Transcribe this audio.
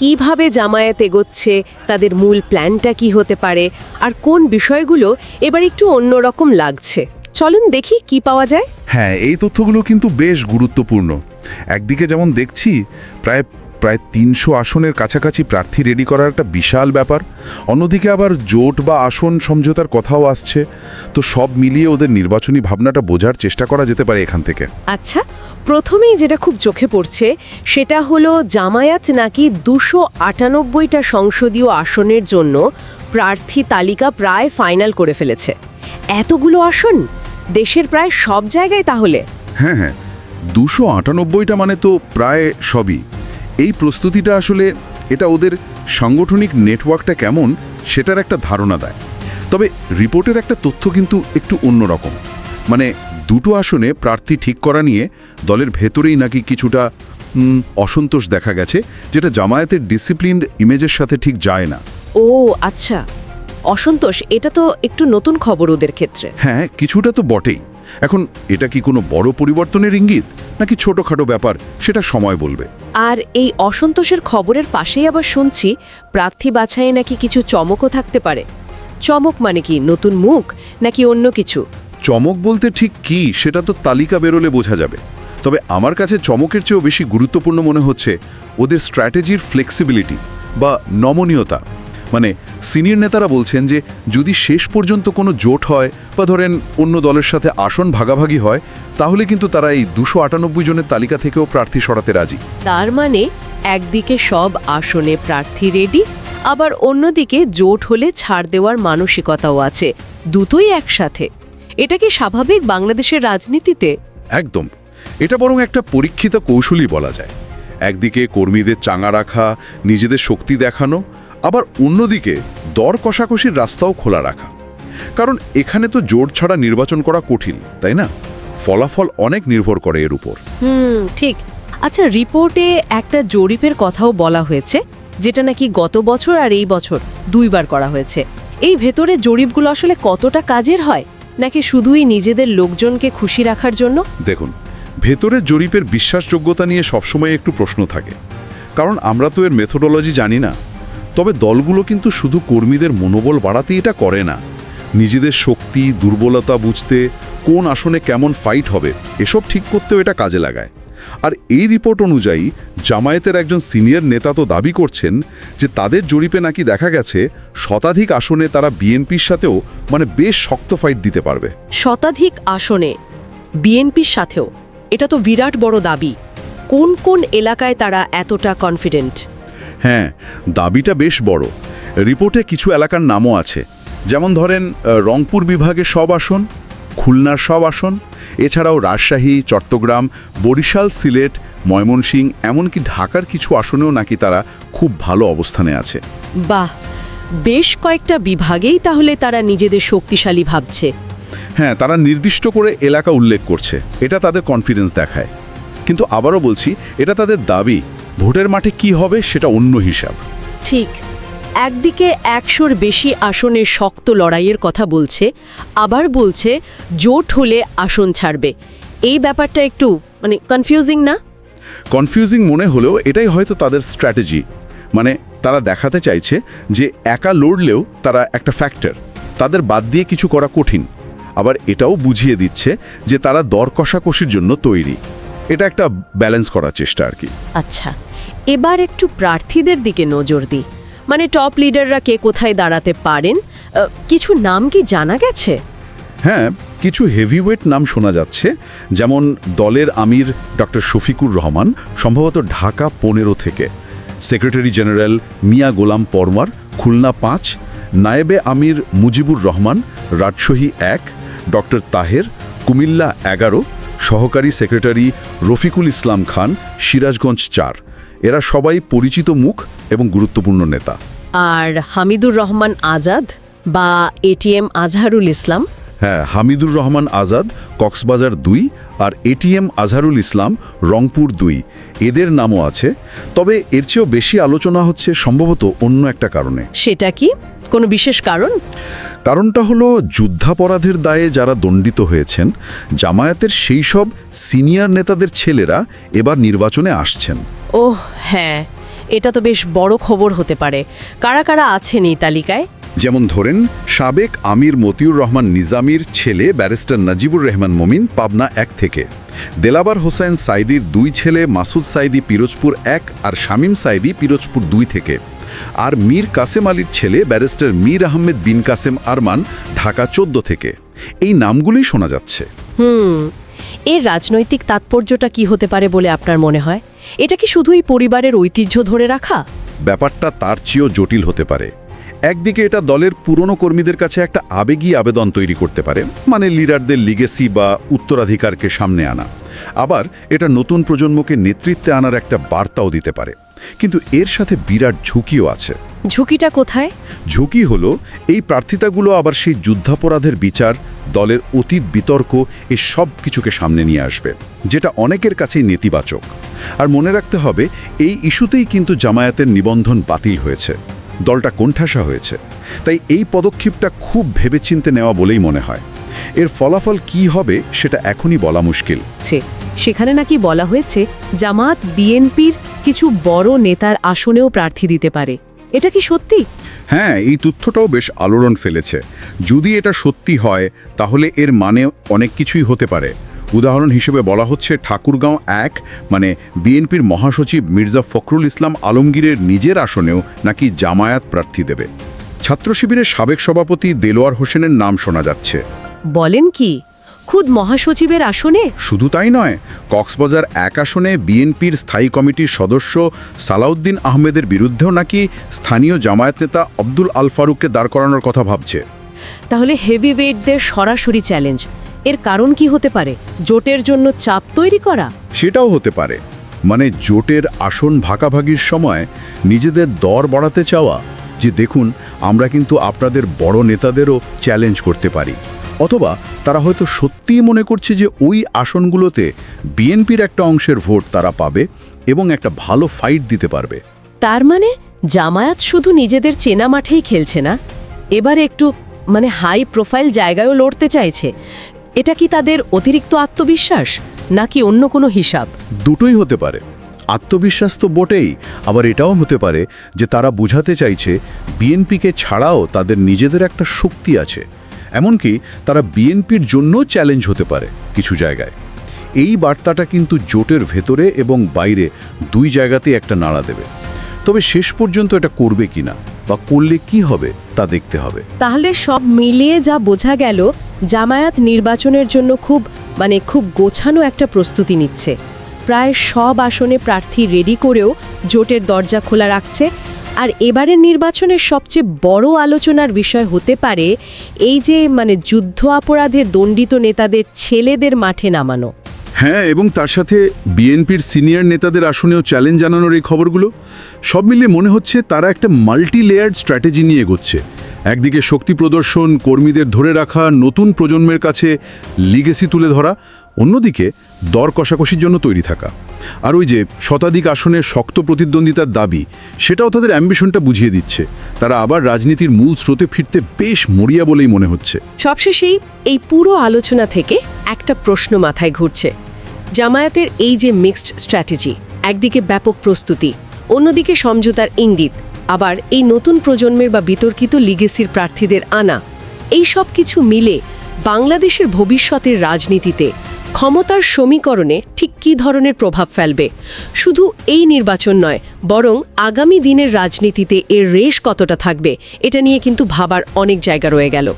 কীভাবে জামায়াত এগোচ্ছে, তাদের মূল প্ল্যানটা কি হতে পারে, আর কোন বিষয়গুলো এবার একটু অন্যরকম লাগছে। চলুন দেখি কি পাওয়া যায়। হ্যাঁ এই তথ্যগুলো কিন্তু বেশ গুরুত্বপূর্ণ। একদিকে যেমন দেখছি, প্রায় প্রায় তিনশো আসনের কাছাকাছি প্রার্থী রেডি করার একটা বিশাল ব্যাপার। অন্যদিকে আবার জোট বা আসন সমঝোতার কথাও আসছে। তো সব মিলিয়ে ওদের নির্বাচনী ভাবনাটা বোঝার চেষ্টা করা যেতে পারে এখান থেকে। আচ্ছা প্রথমেই যেটা খুব চোখে পড়ছে সেটা হলো জামায়াত নাকি দুশো আটানব্বইটা সংসদীয় আসনের জন্য প্রার্থী তালিকা প্রায় ফাইনাল করে ফেলেছে। এতগুলো আসন? দেশের প্রায় সব জায়গায় তাহলে? হ্যাঁ হ্যাঁ। দুশো আটানব্বইটা মানে তো প্রায় সবই। এই প্রস্তুতিটা আসলে এটা ওদের সাংগঠনিক নেটওয়ার্কটা কেমন সেটার একটা ধারণা দেয়। তবে রিপোর্টের একটা তথ্য কিন্তু একটু অন্যরকম মানে দুটো আসনে প্রার্থী ঠিক করা নিয়ে দলের ভেতরেই নাকি কিছুটা অসন্তোষ দেখা গেছে যেটা জামায়াতের ডিসিপ্লিনড ইমেজের সাথে ঠিক যায় না। ও আচ্ছা। অসন্তোষ এটা তো একটু নতুন খবর ওদের ক্ষেত্রে। হ্যাঁ কিছুটা তো বটেই। এখন এটা কি কোনো বড় পরিবর্তনের ইঙ্গিত নাকি ছোটখাটো ব্যাপার সেটা সময় বলবে? আর এই অসন্তোষের খবরের পাশেই আবার শুনছি প্রার্থী বাছাইয়ে নাকি কিছু চমকও থাকতে পারে। চমক মানে কি নতুন মুখ নাকি অন্য কিছু? চমক বলতে ঠিক কি সেটা তো তালিকা বেরোলে বোঝা যাবে। তবে আমার কাছে চমকের চেয়েও বেশি গুরুত্বপূর্ণ মনে হচ্ছে ওদের স্ট্র্যাটেজির ফ্লেক্সিবিলিটি বা নমনীয়তা। মানে সিনিয়র নেতারা বলছেন যে যদি শেষ পর্যন্ত কোনো জোট হয় বা ধরেন অন্য দলের সাথে আসন ভাগাভাগি হয় তাহলে কিন্তু তারা এই দুশো আটানব্বই জনের তালিকা থেকেও প্রার্থী সরাতে রাজি। তার মানে একদিকে সব আসনে প্রার্থী রেডি আবার অন্যদিকে জোট হলে ছাড় দেওয়ার মানসিকতাও আছে দুটোই একসাথে। এটা কি স্বাভাবিক বাংলাদেশের রাজনীতিতে? একদম। এটা বরং একটা পরীক্ষিত কৌশলই বলা যায়। একদিকে কর্মীদের চাঙা রাখা নিজেদের শক্তি দেখানো আবার অন্যদিকে দর কষাকষির রাস্তাও খোলা রাখা। কারণ এখানে তো জোর ছাড়া নির্বাচন করা কঠিন তাই না? ফলাফল অনেক নির্ভর করে এর উপর। হুম ঠিক। আচ্ছা রিপোর্টে একটা জরিপের কথাও বলা হয়েছে যেটা নাকি গত বছর আর এই বছর দুইবার করা হয়েছে। এই ভেতরে জরিপগুলো আসলে কতটা কাজের হয়? নাকি শুধুই নিজেদের লোকজনকে খুশি রাখার জন্য? দেখুন ভেতরের জরিপের বিশ্বাসযোগ্যতা নিয়ে সবসময় একটু প্রশ্ন থাকে। কারণ আমরা তো এর মেথোডোলজি জানি না। তবে দলগুলো কিন্তু শুধু কর্মীদের মনোবল বাড়াতে এটা করে না। নিজেদের শক্তি, দুর্বলতা বুঝতে কোন আসনে কেমন ফাইট হবে, এসব ঠিক করতেও এটা কাজে লাগায়। আর এই রিপোর্ট অনুযায়ী জামায়াতের একজন সিনিয়র নেতা তো দাবি করছেন যে তাদের জরিপে নাকি দেখা গেছে শতাধিক আসনে তারা বিএনপির সাথেও মানে বেশ শক্ত ফাইট দিতে পারবে। শতাধিক আসনে বিএনপির সাথেও, এটা তো বিরাট বড় দাবি। কোন কোন এলাকায় তারা এতটা কনফিডেন্ট হ্যাঁ দাবিটা বেশ বড়। রিপোর্টে কিছু এলাকার নামও আছে। যেমন ধরেন রংপুর বিভাগে সব আসন খুলনার সব আসন এছাড়াও রাজশাহী চট্টগ্রাম বরিশাল সিলেট ময়মনসিংহ এমনকি ঢাকার কিছু আসনেও নাকি তারা খুব ভালো অবস্থানে আছে। বাহ! বেশ কয়েকটা বিভাগেই তাহলে তারা নিজেদের শক্তিশালী ভাবছে। হ্যাঁ তারা নির্দিষ্ট করে এলাকা উল্লেখ করছে। এটা তাদের কনফিডেন্স দেখায়। কিন্তু আবারও বলছি এটা তাদের দাবি। ভোটের মাঠে কি হবে সেটা অন্য হিসাব। ঠিক। একদিকে একশোর বেশি আসনের শক্ত লড়াইয়ের কথা বলছে আবার বলছে জোট হলে আসন ছাড়বে। এই ব্যাপারটা একটু মানে কনফিউজিং না? কনফিউজিং মনে হলেও এটাই হয়তো তাদের স্ট্র্যাটেজি মানে তারা দেখাতে চাইছে যে একা লড়লেও তারা একটা ফ্যাক্টর তাদের বাদ দিয়ে কিছু করা কঠিন। আবার এটাও বুঝিয়ে দিচ্ছে যে তারা দর কষাকষির জন্য তৈরি। এটা একটা ব্যালেন্স করার চেষ্টা আর কি। আচ্ছা। এবার একটু প্রার্থীদের দিকে নজর দিই। মানে টপ লিডাররা কে কোথায় দাঁড়াতে পারেন? কিছু নাম কি জানা গেছে? হ্যাঁ কিছু হেভিওয়েট নাম শোনা যাচ্ছে, যেমন দলের আমির ডক্টর শফিকুর রহমান, সম্ভবত ঢাকা পনেরো থেকে। সেক্রেটারি জেনারেল মিয়া গোলাম পরমার, খুলনা পাঁচ। নায়েবে আমির মুজিবুর রহমান, রাজশাহী এক। ডক্টর তাহের, কুমিল্লা এগারো। সহকারী সেক্রেটারি রফিকুল ইসলাম খান, সিরাজগঞ্জ চার। এরা সবাই পরিচিত মুখ এবং গুরুত্বপূর্ণ নেতা। আর হামিদুর রহমান আজাদ বা এটিএম আজহারুল ইসলাম? হ্যাঁ হামিদুর রহমান আজাদ কক্সবাজার দুই আর এটিএম আজহারুল ইসলাম রংপুর দুই। এদের নামও আছে তবে এর চেয়েও বেশি আলোচনা হচ্ছে সম্ভবত অন্য একটা কারণে। সেটা কি? কোনো বিশেষ কারণ? কারণটা হলো যুদ্ধাপরাধের দায়ে যারা দণ্ডিত হয়েছেন জামায়াতের সেই সব সিনিয়র নেতাদের ছেলেরা এবার নির্বাচনে আসছেন। ওহ হ্যাঁ এটা তো বেশ বড় খবর হতে পারে। কারা কারা আছেন এই তালিকায়? যেমন ধরেন সাবেক আমির মতিউর রহমান নিজামির ছেলে ব্যারিস্টার নাজিবুর রহমান মমিন পাবনা এক থেকে। দেলাবার হোসেন সাইদির দুই ছেলে মাসুদ সাইদি পিরোজপুর এক আর শামীম সাইদি পিরোজপুর দুই থেকে। আর মীর কাসেম আলীর ছেলে ব্যারিস্টার মীর আহমেদ বিন কাসেম আরমান ঢাকা চোদ্দ থেকে। এই নামগুলোই শোনা যাচ্ছে। হুম এর রাজনৈতিক তাৎপর্যটা কি হতে পারে বলে আপনার মনে হয়? এটা কি শুধুই পরিবারের ঐতিহ্য ধরে রাখা? ব্যাপারটা তার চেয়েও জটিল হতে পারে। একদিকে এটা দলের পুরনো কর্মীদের কাছে একটা আবেগী আবেদন তৈরি করতে পারে মানে লিডারদের লিগেসি বা উত্তরাধিকারকে সামনে আনা। আবার এটা নতুন প্রজন্মকে নেতৃত্বে আনার একটা বার্তাও দিতে পারে। কিন্তু এর সাথে বিরাট ঝুঁকিও আছে। ঝুঁকিটা কোথায়? ঝুঁকি হলো এই প্রার্থিতাগুলো আবার সেই যুদ্ধাপরাধের বিচার দলের অতীত বিতর্ক এ সব কিছুকে সামনে নিয়ে আসবে যেটা অনেকের কাছেই নেতিবাচক। আর মনে রাখতে হবে এই ইস্যুতেই কিন্তু জামায়াতের নিবন্ধন বাতিল হয়েছে। দলটা কোণঠাসা হয়েছে। তাই এই পদক্ষেপটা খুব ভেবেচিন্তে নেওয়া বলেই মনে হয়। এর ফলাফল কি হবে সেটা এখনই বলা মুশকিল। সেখানে নাকি বলা হয়েছে জামাত বিএনপির কিছু বড় নেতার আসনেও প্রার্থী দিতে পারে। এটা কি সত্যি? হ্যাঁ এই তথ্যটাও বেশ আলোড়ন ফেলেছে। যদি এটা সত্যি হয় তাহলে এর মানে অনেক কিছুই হতে পারে। উদাহরণ হিসেবে বলা হচ্ছে ঠাকুরগাঁও এক মানে বিএনপির মহাসচিব মির্জা ফখরুল ইসলাম আলমগীরের নিজের আসনেও নাকি জামায়াত প্রার্থী দেবে। ছাত্র শিবিরের সাবেক সভাপতি দেলোয়ার হোসেনের নাম শোনা যাচ্ছে। বলেন কি খুদ মহাসচিবের আসনে? শুধু তাই নয় কক্সবাজার এক আসনে বিএনপির স্থায়ী কমিটির সদস্য সালাউদ্দিন আহমেদের বিরুদ্ধেও নাকি স্থানীয় জামায়াত নেতা আব্দুল আল ফারুককে দাঁড় করানোর কথা ভাবছে। তাহলে হেভি ওয়েটদের সরাসরি চ্যালেঞ্জ এর কারণ কি হতে পারে? জোটের জন্য চাপ তৈরি করা? সেটাও হতে পারে। মানে জোটের আসন ভাগাভাগির সময় নিজেদের দর বাড়াতে চাওয়া যে দেখুন আমরা কিন্তু আপনাদের বড় নেতাদেরও চ্যালেঞ্জ করতে পারি। অথবা তারা হয়তো সত্যিই মনে করছে যে ওই আসনগুলোতে বিএনপির একটা অংশের ভোট তারা পাবে এবং একটা ভালো ফাইট দিতে পারবে। তার মানে জামায়াত শুধু নিজেদের চেনা মাঠেই খেলছে না? এবারে একটু মানে হাই প্রোফাইল জায়গায়ও লড়তে চাইছে। এটা কি তাদের অতিরিক্ত আত্মবিশ্বাস নাকি অন্য কোনো হিসাব? দুটোই হতে পারে। আত্মবিশ্বাস তো বটেই আবার এটাও হতে পারে যে তারা বোঝাতে চাইছে বিএনপিকে ছাড়াও তাদের নিজেদের একটা শক্তি আছে। এমনকি তারা বিএনপির জন্য চ্যালেঞ্জ হতে পারে কিছু জায়গায়। এই বার্তাটা কিন্তু জোটের ভেতরে এবং বাইরে দুই জায়গাতেই একটা নাড়া দেবে। তবে শেষ পর্যন্ত এটা করবে কিনা বা করলে কি হবে তা দেখতে হবে। তাহলে সব মিলিয়ে যা বোঝা গেল জামায়াত নির্বাচনের জন্য খুব মানে খুব গোছানো একটা প্রস্তুতি নিচ্ছে। প্রায় সব আসনে প্রার্থী রেডি করেও জোটের দরজা খোলা রাখছে। আর এবারের নির্বাচনের সবচেয়ে বড় আলোচনার বিষয় হতে পারে এই যে মানে যুদ্ধ অপরাধে দণ্ডিত নেতাদের ছেলেদের মাঠে নামানো। হ্যাঁ এবং তার সাথে বিএনপির সিনিয়র নেতাদের আসনেও চ্যালেঞ্জ জানানোর এই খবরগুলো। সব মিলিয়ে মনে হচ্ছে তারা একটা মাল্টি লেয়ার্ড স্ট্র্যাটেজি নিয়ে এগোচ্ছে। একদিকে শক্তি প্রদর্শন, কর্মীদের ধরে রাখা, নতুন প্রজন্মের কাছে লিগেসি তুলে ধরা, অন্যদিকে দর কষাকষির জন্য তৈরি থাকা। আর ওই যে শতাধিক আসনে শক্ত প্রতিদ্বন্দ্বিতার দাবি, সেটাও তাদের অ্যাম্বিশনটা বুঝিয়ে দিচ্ছে। তারা আবার রাজনীতির মূল স্রোতে ফিরতে বেশ মরিয়া বলেই মনে হচ্ছে। সবশেষেই এই পুরো আলোচনা থেকে একটা প্রশ্ন মাথায় ঘুরছে। জামায়াতের এই যে মিক্সড স্ট্র্যাটেজি একদিকে ব্যাপক প্রস্তুতি, অন্যদিকে সমঝোতার ইঙ্গিত আবার এই নতুন প্রজন্মের বা বিতর্কিত লিগেসির প্রার্থীদের আনা। এই সব কিছু মিলে বাংলাদেশের ভবিষ্যতের রাজনীতিতে ক্ষমতার সমীকরণে ঠিক কী ধরনের প্রভাব ফেলবে? শুধু এই নির্বাচন নয়, বরং আগামী দিনের রাজনীতিতে এর রেশ কতটা থাকবে? এটা নিয়ে কিন্তু ভাবার অনেক জায়গা রয়ে গেল।